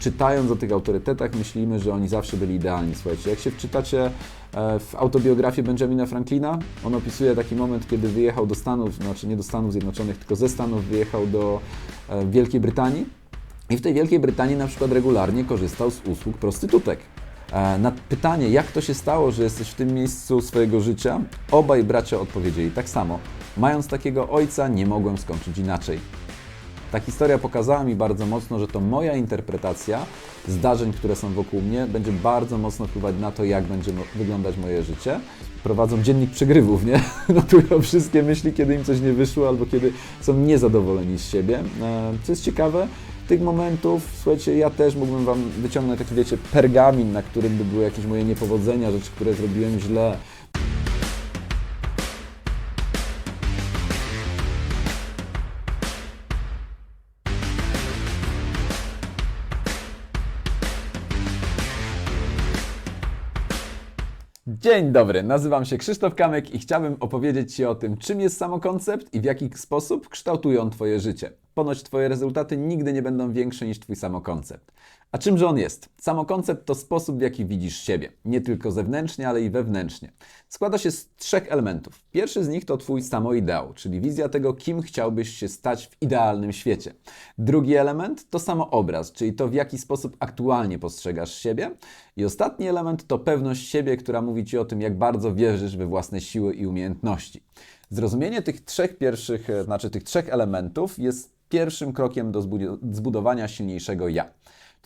czytając o tych autorytetach, myślimy, że oni zawsze byli idealni. Słuchajcie, jak się wczytacie e, w autobiografię Benjamina Franklina, on opisuje taki moment, kiedy wyjechał do Stanów, znaczy nie do Stanów Zjednoczonych, tylko ze Stanów wyjechał do e, Wielkiej Brytanii i w tej Wielkiej Brytanii na przykład regularnie korzystał z usług prostytutek. E, Na pytanie, jak to się stało, że jesteś w tym miejscu swojego życia, obaj bracia odpowiedzieli tak samo. Mając takiego ojca, nie mogłem skończyć inaczej. Ta historia pokazała mi bardzo mocno, że to moja interpretacja zdarzeń, które są wokół mnie, będzie bardzo mocno wpływać na to, jak będzie wyglądać moje życie. Prowadzą dziennik przegrywów, nie? Notują wszystkie myśli, kiedy im coś nie wyszło, albo kiedy są niezadowoleni z siebie. E, Co jest ciekawe, tych momentów, słuchajcie, ja też mógłbym Wam wyciągnąć taki, wiecie, pergamin, na którym by były jakieś moje niepowodzenia, rzeczy, które zrobiłem źle. Dzień dobry, nazywam się Krzysztof Kamyk i chciałbym opowiedzieć Ci o tym, czym jest samokoncept i w jaki sposób kształtują Twoje życie. Ponoć Twoje rezultaty nigdy nie będą większe niż Twój samokoncept. A czymże on jest? Samokoncept to sposób, w jaki widzisz siebie, nie tylko zewnętrznie, ale i wewnętrznie. Składa się z trzech elementów. Pierwszy z nich to Twój samoideał, czyli wizja tego, kim chciałbyś się stać w idealnym świecie. Drugi element to samoobraz, czyli to, w jaki sposób aktualnie postrzegasz siebie. I ostatni element to pewność siebie, która mówi Ci o tym, jak bardzo wierzysz we własne siły i umiejętności. Zrozumienie tych trzech pierwszych, e, znaczy tych trzech elementów jest pierwszym krokiem do zbudowania silniejszego ja.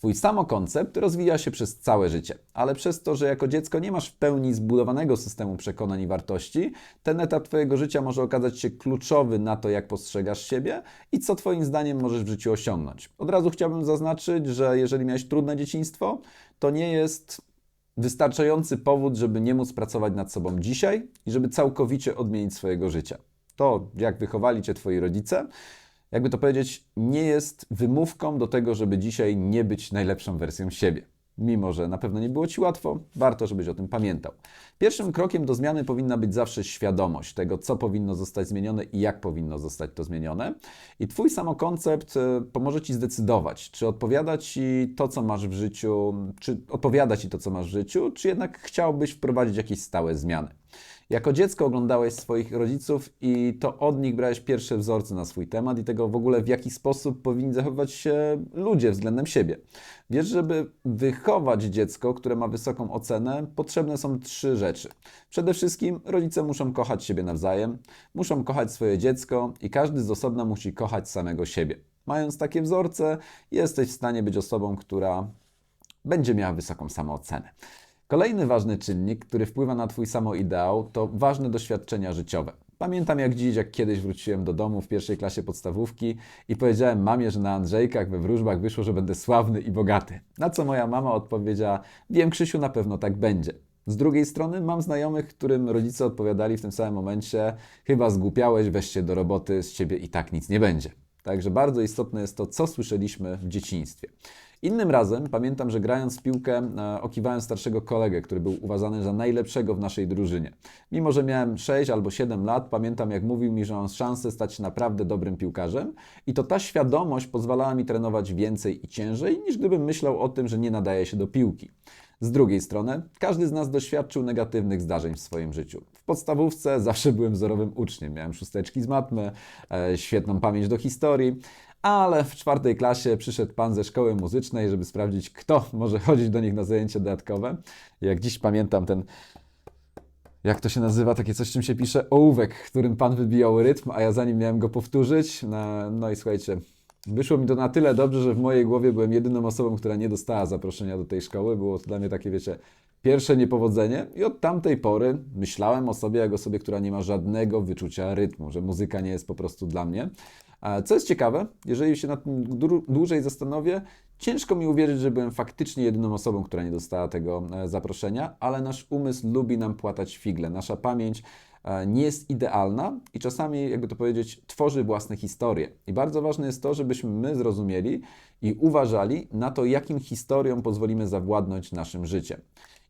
Twój samokoncept rozwija się przez całe życie, ale przez to, że jako dziecko nie masz w pełni zbudowanego systemu przekonań i wartości, ten etap Twojego życia może okazać się kluczowy na to, jak postrzegasz siebie i co Twoim zdaniem możesz w życiu osiągnąć. Od razu chciałbym zaznaczyć, że jeżeli miałeś trudne dzieciństwo, to nie jest wystarczający powód, żeby nie móc pracować nad sobą dzisiaj i żeby całkowicie odmienić swojego życia. To, jak wychowali Cię Twoi rodzice, jakby to powiedzieć, nie jest wymówką do tego, żeby dzisiaj nie być najlepszą wersją siebie. Mimo, że na pewno nie było Ci łatwo, warto, żebyś o tym pamiętał. Pierwszym krokiem do zmiany powinna być zawsze świadomość tego, co powinno zostać zmienione i jak powinno zostać to zmienione. I Twój samokoncept e, pomoże Ci zdecydować, czy odpowiada Ci to, co masz w życiu, czy odpowiada Ci to, co masz w życiu, czy jednak chciałbyś wprowadzić jakieś stałe zmiany. Jako dziecko oglądałeś swoich rodziców i to od nich brałeś pierwsze wzorce na swój temat i tego w ogóle w jaki sposób powinni zachowywać się ludzie względem siebie. Wiesz, żeby wychować dziecko, które ma wysoką ocenę, potrzebne są trzy rzeczy. Przede wszystkim rodzice muszą kochać siebie nawzajem, muszą kochać swoje dziecko i każdy z osobna musi kochać samego siebie. Mając takie wzorce, jesteś w stanie być osobą, która będzie miała wysoką samoocenę. Kolejny ważny czynnik, który wpływa na Twój samoideał, to ważne doświadczenia życiowe. Pamiętam jak dziś, jak kiedyś wróciłem do domu w pierwszej klasie podstawówki i powiedziałem mamie, że na Andrzejkach we wróżbach wyszło, że będę sławny i bogaty. Na co moja mama odpowiedziała: Wiem, Krzysiu, na pewno tak będzie. Z drugiej strony mam znajomych, którym rodzice odpowiadali w tym samym momencie: Chyba zgłupiałeś, weź się do roboty, z ciebie i tak nic nie będzie. Także bardzo istotne jest to, co słyszeliśmy w dzieciństwie. Innym razem pamiętam, że grając w piłkę e, okiwałem starszego kolegę, który był uważany za najlepszego w naszej drużynie. Mimo, że miałem 6 albo 7 lat, pamiętam jak mówił mi, że mam szansę stać się naprawdę dobrym piłkarzem i to ta świadomość pozwalała mi trenować więcej i ciężej, niż gdybym myślał o tym, że nie nadaje się do piłki. Z drugiej strony, każdy z nas doświadczył negatywnych zdarzeń w swoim życiu. W podstawówce zawsze byłem wzorowym uczniem. Miałem szósteczki z matmy, e, świetną pamięć do historii, ale w czwartej klasie przyszedł pan ze szkoły muzycznej, żeby sprawdzić, kto może chodzić do nich na zajęcia dodatkowe. Jak dziś pamiętam ten, jak to się nazywa, takie coś, czym się pisze, ołówek, którym pan wybijał rytm, a ja zanim miałem go powtórzyć. No, no i słuchajcie, wyszło mi to na tyle dobrze, że w mojej głowie byłem jedyną osobą, która nie dostała zaproszenia do tej szkoły. Było to dla mnie takie, wiecie, pierwsze niepowodzenie i od tamtej pory myślałem o sobie jak osobie, która nie ma żadnego wyczucia rytmu, że muzyka nie jest po prostu dla mnie. Co jest ciekawe, jeżeli się nad tym dłu- dłużej zastanowię, ciężko mi uwierzyć, że byłem faktycznie jedyną osobą, która nie dostała tego e, zaproszenia, ale nasz umysł lubi nam płatać figle. Nasza pamięć e, nie jest idealna i czasami, jakby to powiedzieć, tworzy własne historie. I bardzo ważne jest to, żebyśmy my zrozumieli i uważali na to, jakim historiom pozwolimy zawładnąć naszym życiem.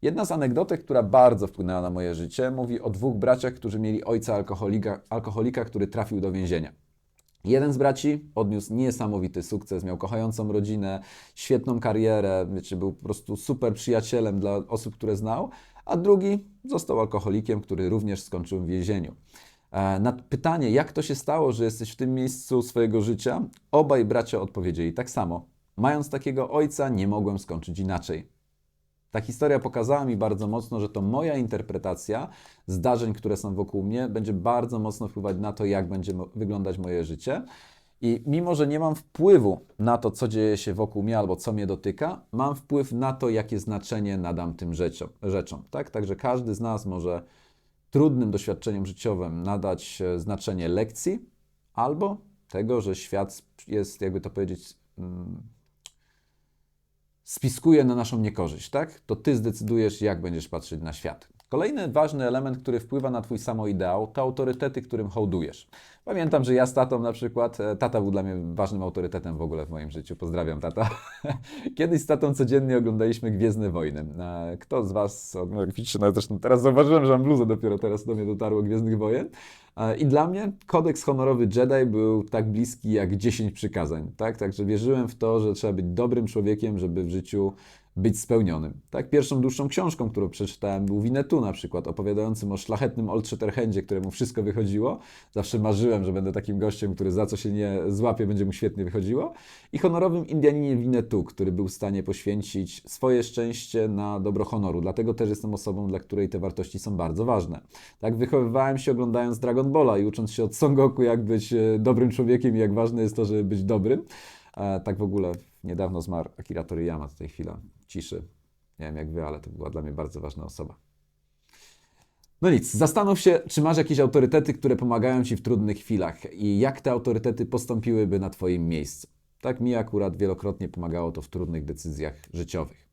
Jedna z anegdotek, która bardzo wpłynęła na moje życie, mówi o dwóch braciach, którzy mieli ojca alkoholika, alkoholika który trafił do więzienia. Jeden z braci odniósł niesamowity sukces, miał kochającą rodzinę, świetną karierę, wiecie, był po prostu super przyjacielem dla osób, które znał, a drugi został alkoholikiem, który również skończył w więzieniu. E, na pytanie, jak to się stało, że jesteś w tym miejscu swojego życia, obaj bracia odpowiedzieli tak samo. Mając takiego ojca, nie mogłem skończyć inaczej. Ta historia pokazała mi bardzo mocno, że to moja interpretacja zdarzeń, które są wokół mnie, będzie bardzo mocno wpływać na to, jak będzie wyglądać moje życie. I mimo, że nie mam wpływu na to, co dzieje się wokół mnie albo co mnie dotyka, mam wpływ na to, jakie znaczenie nadam tym rzeczom. rzeczom tak? Także każdy z nas może trudnym doświadczeniom życiowym nadać e, znaczenie lekcji albo tego, że świat jest, jakby to powiedzieć, mm, spiskuje na naszą niekorzyść, tak? To ty zdecydujesz, jak będziesz patrzeć na świat. Kolejny ważny element, który wpływa na twój samoideał, to autorytety, którym hołdujesz. Pamiętam, że ja z tatą na przykład, e, tata był dla mnie ważnym autorytetem w ogóle w moim życiu. Pozdrawiam tata. Kiedyś z tatą codziennie oglądaliśmy Gwiezdne Wojny. E, kto z Was, no, zresztą teraz zauważyłem, że mam bluzę, dopiero teraz do mnie dotarło Gwiezdnych Wojen. E, I dla mnie kodeks honorowy Jedi był tak bliski jak 10 przykazań. Tak? Także wierzyłem w to, że trzeba być dobrym człowiekiem, żeby w życiu być spełnionym. Tak? Pierwszą dłuższą książką, którą przeczytałem, był Winnetou na przykład, opowiadającym o szlachetnym Old Shatterhandzie, któremu wszystko wychodziło. Zawsze marzyłem, że będę takim gościem, który za co się nie złapie, będzie mu świetnie wychodziło. I honorowym Indianinie Winnetou, który był w stanie poświęcić swoje szczęście na dobro honoru. Dlatego też jestem osobą, dla której te wartości są bardzo ważne. Tak wychowywałem się oglądając Dragon Balla i ucząc się od Son Goku, jak być e, dobrym człowiekiem i jak ważne jest to, żeby być dobrym. E, tak w ogóle niedawno zmarł Akira Toriyama, tutaj chwila ciszy. Nie wiem jak wy, ale to była dla mnie bardzo ważna osoba. No nic, zastanów się, czy masz jakieś autorytety, które pomagają ci w trudnych chwilach i jak te autorytety postąpiłyby na twoim miejscu. Tak mi akurat wielokrotnie pomagało to w trudnych decyzjach życiowych.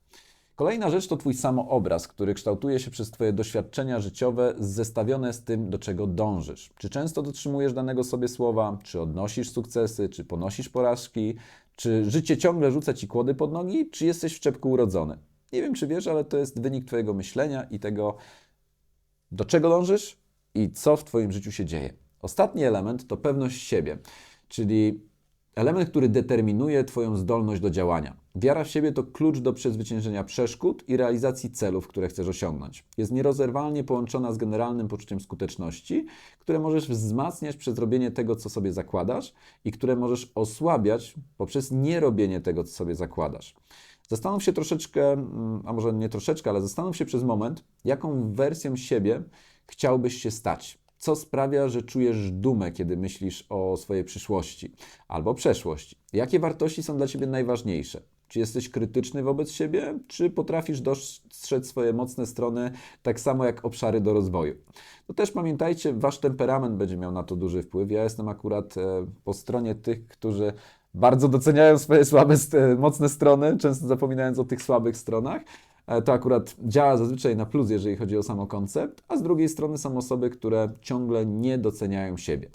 Kolejna rzecz to Twój samoobraz, który kształtuje się przez Twoje doświadczenia życiowe zestawione z tym, do czego dążysz. Czy często dotrzymujesz danego sobie słowa, czy odnosisz sukcesy, czy ponosisz porażki, czy życie ciągle rzuca Ci kłody pod nogi, czy jesteś w czepku urodzony. Nie wiem, czy wiesz, ale to jest wynik Twojego myślenia i tego, do czego dążysz i co w Twoim życiu się dzieje. Ostatni element to pewność siebie, czyli Element, który determinuje Twoją zdolność do działania. Wiara w siebie to klucz do przezwyciężenia przeszkód i realizacji celów, które chcesz osiągnąć. Jest nierozerwalnie połączona z generalnym poczuciem skuteczności, które możesz wzmacniać przez robienie tego, co sobie zakładasz i które możesz osłabiać poprzez nierobienie tego, co sobie zakładasz. Zastanów się troszeczkę, mm, a może nie troszeczkę, ale zastanów się przez moment, jaką wersją siebie chciałbyś się stać co sprawia, że czujesz dumę, kiedy myślisz o swojej przyszłości albo przeszłości? Jakie wartości są dla ciebie najważniejsze? Czy jesteś krytyczny wobec siebie, czy potrafisz dostrzec swoje mocne strony, tak samo jak obszary do rozwoju? To też pamiętajcie, wasz temperament będzie miał na to duży wpływ. Ja jestem akurat e, po stronie tych, którzy bardzo doceniają swoje słabe, mocne strony, często zapominając o tych słabych stronach. E, to akurat działa zazwyczaj na plus, jeżeli chodzi o samo koncept, a z drugiej strony są osoby, które ciągle nie doceniają siebie.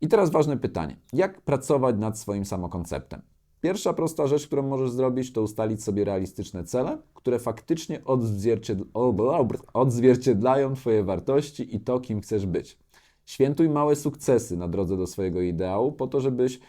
I teraz ważne pytanie: jak pracować nad swoim samokonceptem? Pierwsza prosta rzecz, którą możesz zrobić, to ustalić sobie realistyczne cele, które faktycznie odzwierciedlają Twoje wartości i to, kim chcesz być. Świętuj małe sukcesy na drodze do swojego ideału, po to, żebyś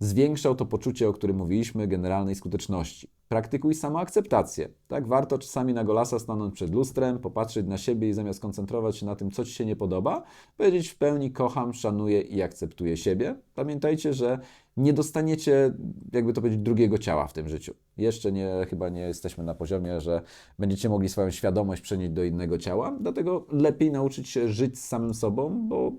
zwiększał to poczucie, o którym mówiliśmy, generalnej skuteczności. Praktykuj samoakceptację. Tak, warto czasami na golasa stanąć przed lustrem, popatrzeć na siebie i zamiast koncentrować się na tym, co ci się nie podoba, powiedzieć w pełni kocham, szanuję i akceptuję siebie. Pamiętajcie, że nie dostaniecie, jakby to powiedzieć, drugiego ciała w tym życiu. Jeszcze nie, chyba nie jesteśmy na poziomie, że będziecie mogli swoją świadomość przenieść do innego ciała, dlatego lepiej nauczyć się żyć z samym sobą, bo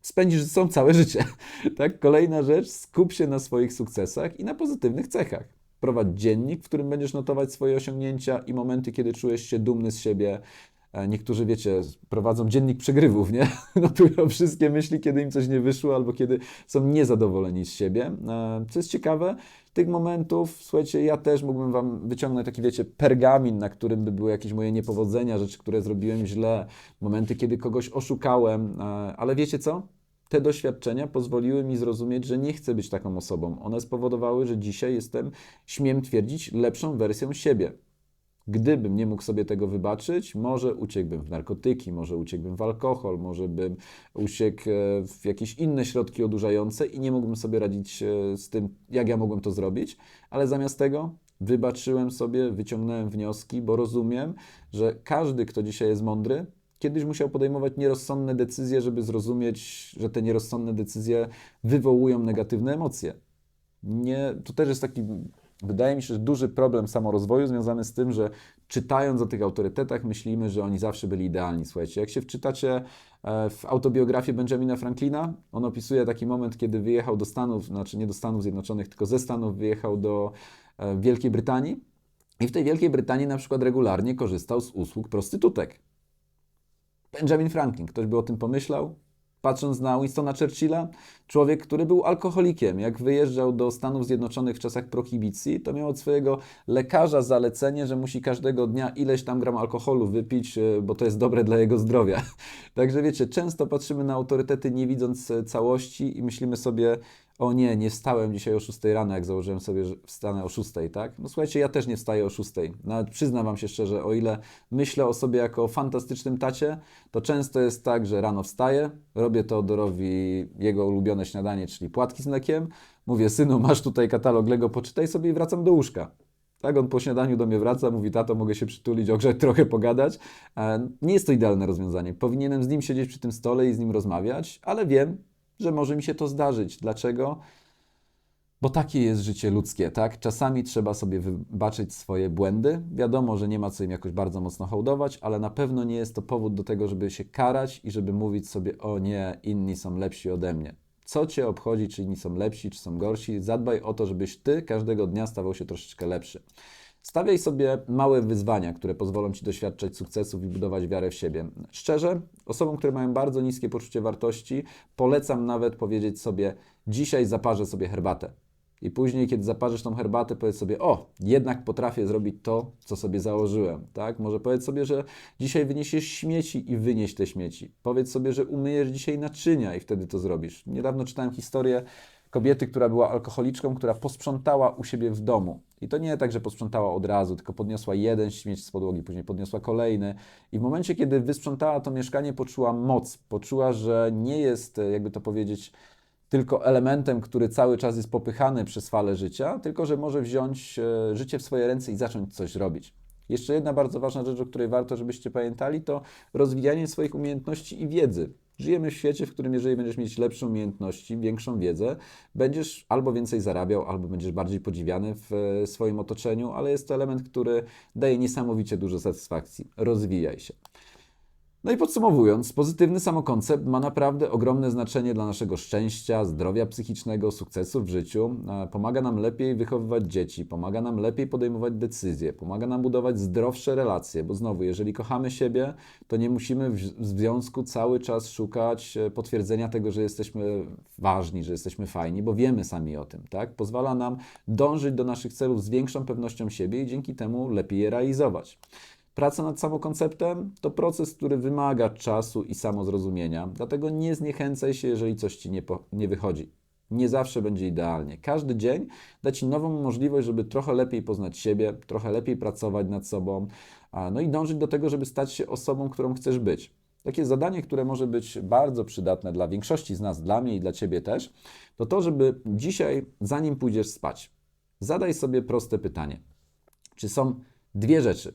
spędzisz ze sobą całe życie. Tak? Kolejna rzecz, skup się na swoich sukcesach i na pozytywnych cechach. Prowadź dziennik, w którym będziesz notować swoje osiągnięcia i momenty, kiedy czujesz się dumny z siebie. E, niektórzy, wiecie, prowadzą dziennik przegrywów, nie? Notują wszystkie myśli, kiedy im coś nie wyszło albo kiedy są niezadowoleni z siebie. E, co jest ciekawe, tych momentów, słuchajcie, ja też mógłbym Wam wyciągnąć taki, wiecie, pergamin, na którym by były jakieś moje niepowodzenia, rzeczy, które zrobiłem źle, momenty, kiedy kogoś oszukałem, e, ale wiecie co? Te doświadczenia pozwoliły mi zrozumieć, że nie chcę być taką osobą. One spowodowały, że dzisiaj jestem, śmiem twierdzić, lepszą wersją siebie. Gdybym nie mógł sobie tego wybaczyć, może uciekłbym w narkotyki, może uciekłbym w alkohol, może bym uciekł e, w jakieś inne środki odurzające i nie mógłbym sobie radzić e, z tym, jak ja mogłem to zrobić, ale zamiast tego wybaczyłem sobie, wyciągnąłem wnioski, bo rozumiem, że każdy, kto dzisiaj jest mądry, kiedyś musiał podejmować nierozsądne decyzje, żeby zrozumieć, że te nierozsądne decyzje wywołują negatywne emocje. Nie, to też jest taki, wydaje mi się, duży problem samorozwoju związany z tym, że czytając o tych autorytetach, myślimy, że oni zawsze byli idealni. Słuchajcie, jak się wczytacie e, w autobiografię Benjamina Franklina, on opisuje taki moment, kiedy wyjechał do Stanów, znaczy nie do Stanów Zjednoczonych, tylko ze Stanów wyjechał do e, Wielkiej Brytanii. I w tej Wielkiej Brytanii na przykład regularnie korzystał z usług prostytutek. Benjamin Franklin, ktoś by o tym pomyślał? Patrząc na Winstona Churchilla, człowiek, który był alkoholikiem, jak wyjeżdżał do Stanów Zjednoczonych w czasach prohibicji, to miał od swojego lekarza zalecenie, że musi każdego dnia ileś tam gram alkoholu wypić, e, bo to jest dobre dla jego zdrowia. Także wiecie, często patrzymy na autorytety nie widząc e, całości i myślimy sobie, o nie, nie wstałem dzisiaj o 6 rano, jak założyłem sobie, że wstanę o 6, tak? No słuchajcie, ja też nie wstaję o 6. Nawet przyznam Wam się szczerze, o ile myślę o sobie jako o fantastycznym tacie, to często jest tak, że rano wstaję, robię Teodorowi jego ulubione śniadanie, czyli płatki z mlekiem, mówię, synu, masz tutaj katalog Lego, poczytaj sobie i wracam do łóżka. Tak, on po śniadaniu do mnie wraca, mówi, tato, mogę się przytulić, ogrzeć, trochę pogadać. E, Nie jest to idealne rozwiązanie. Powinienem z nim siedzieć przy tym stole i z nim rozmawiać, ale wiem, że może mi się to zdarzyć. Dlaczego? Bo takie jest życie ludzkie, tak? Czasami trzeba sobie wybaczyć swoje błędy. Wiadomo, że nie ma co im jakoś bardzo mocno hołdować, ale na pewno nie jest to powód do tego, żeby się karać i żeby mówić sobie, o nie, inni są lepsi ode mnie. Co cię obchodzi, czy inni są lepsi, czy są gorsi? Zadbaj o to, żebyś ty każdego dnia stawał się troszeczkę lepszy. Stawiaj sobie małe wyzwania, które pozwolą Ci doświadczać sukcesów i budować wiarę w siebie. Szczerze, osobom, które mają bardzo niskie poczucie wartości, polecam nawet powiedzieć sobie: Dzisiaj zaparzę sobie herbatę. I później, kiedy zaparzysz tą herbatę, powiedz sobie: O, jednak potrafię zrobić to, co sobie założyłem. Tak? Może powiedz sobie, że dzisiaj wyniesiesz śmieci i wynieś te śmieci. Powiedz sobie, że umyjesz dzisiaj naczynia i wtedy to zrobisz. Niedawno czytałem historię kobiety, która była alkoholiczką, która posprzątała u siebie w domu. I to nie tak, że posprzątała od razu, tylko podniosła jeden śmieć z podłogi, później podniosła kolejny. I w momencie, kiedy wysprzątała to mieszkanie, poczuła moc, poczuła, że nie jest, jakby to powiedzieć, tylko elementem, który cały czas jest popychany przez falę życia, tylko że może wziąć e, życie w swoje ręce i zacząć coś robić. Jeszcze jedna bardzo ważna rzecz, o której warto, żebyście pamiętali, to rozwijanie swoich umiejętności i wiedzy. Żyjemy w świecie, w którym jeżeli będziesz mieć lepsze umiejętności, większą wiedzę, będziesz albo więcej zarabiał, albo będziesz bardziej podziwiany w e, swoim otoczeniu, ale jest to element, który daje niesamowicie dużo satysfakcji. Rozwijaj się. No i podsumowując, pozytywny samokoncept ma naprawdę ogromne znaczenie dla naszego szczęścia, zdrowia psychicznego, sukcesu w życiu. E, Pomaga nam lepiej wychowywać dzieci, pomaga nam lepiej podejmować decyzje, pomaga nam budować zdrowsze relacje, bo znowu, jeżeli kochamy siebie, to nie musimy w związku cały czas szukać e, potwierdzenia tego, że jesteśmy ważni, że jesteśmy fajni, bo wiemy sami o tym, tak? Pozwala nam dążyć do naszych celów z większą pewnością siebie i dzięki temu lepiej je realizować. Praca nad samokonceptem to proces, który wymaga czasu i samozrozumienia, dlatego nie zniechęcaj się, jeżeli coś ci nie, po, nie wychodzi. Nie zawsze będzie idealnie. Każdy dzień da ci nową możliwość, żeby trochę lepiej poznać siebie, trochę lepiej pracować nad sobą, no i dążyć do tego, żeby stać się osobą, którą chcesz być. Takie zadanie, które może być bardzo przydatne dla większości z nas, dla mnie i dla ciebie też, to to, żeby dzisiaj, zanim pójdziesz spać, zadaj sobie proste pytanie: czy są dwie rzeczy,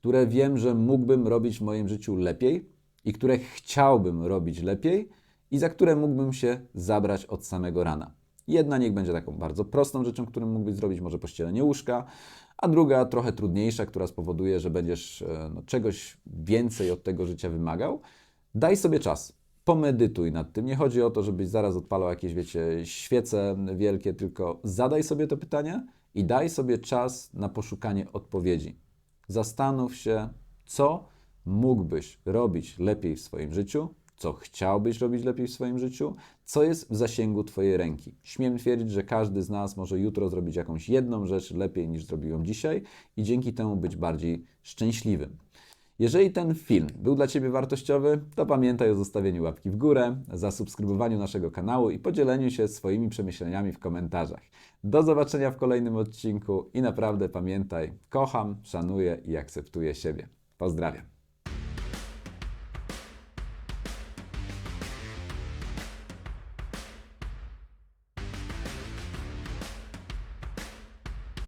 które wiem, że mógłbym robić w moim życiu lepiej i które chciałbym robić lepiej i za które mógłbym się zabrać od samego rana. Jedna niech będzie taką bardzo prostą rzeczą, którą mógłbyś zrobić, może pościelenie łóżka, a druga trochę trudniejsza, która spowoduje, że będziesz e, no, czegoś więcej od tego życia wymagał. Daj sobie czas. Pomedytuj nad tym. Nie chodzi o to, żebyś zaraz odpalał jakieś, wiecie, świece wielkie, tylko zadaj sobie to pytanie i daj sobie czas na poszukanie odpowiedzi zastanów się, co mógłbyś robić lepiej w swoim życiu, co chciałbyś robić lepiej w swoim życiu, co jest w zasięgu Twojej ręki. Śmiem twierdzić, że każdy z nas może jutro zrobić jakąś jedną rzecz lepiej niż zrobił ją dzisiaj i dzięki temu być bardziej szczęśliwym. Jeżeli ten film był dla Ciebie wartościowy, to pamiętaj o zostawieniu łapki w górę, zasubskrybowaniu naszego kanału i podzieleniu się swoimi przemyśleniami w komentarzach. Do zobaczenia w kolejnym odcinku i naprawdę pamiętaj, kocham, szanuję i akceptuję siebie. Pozdrawiam.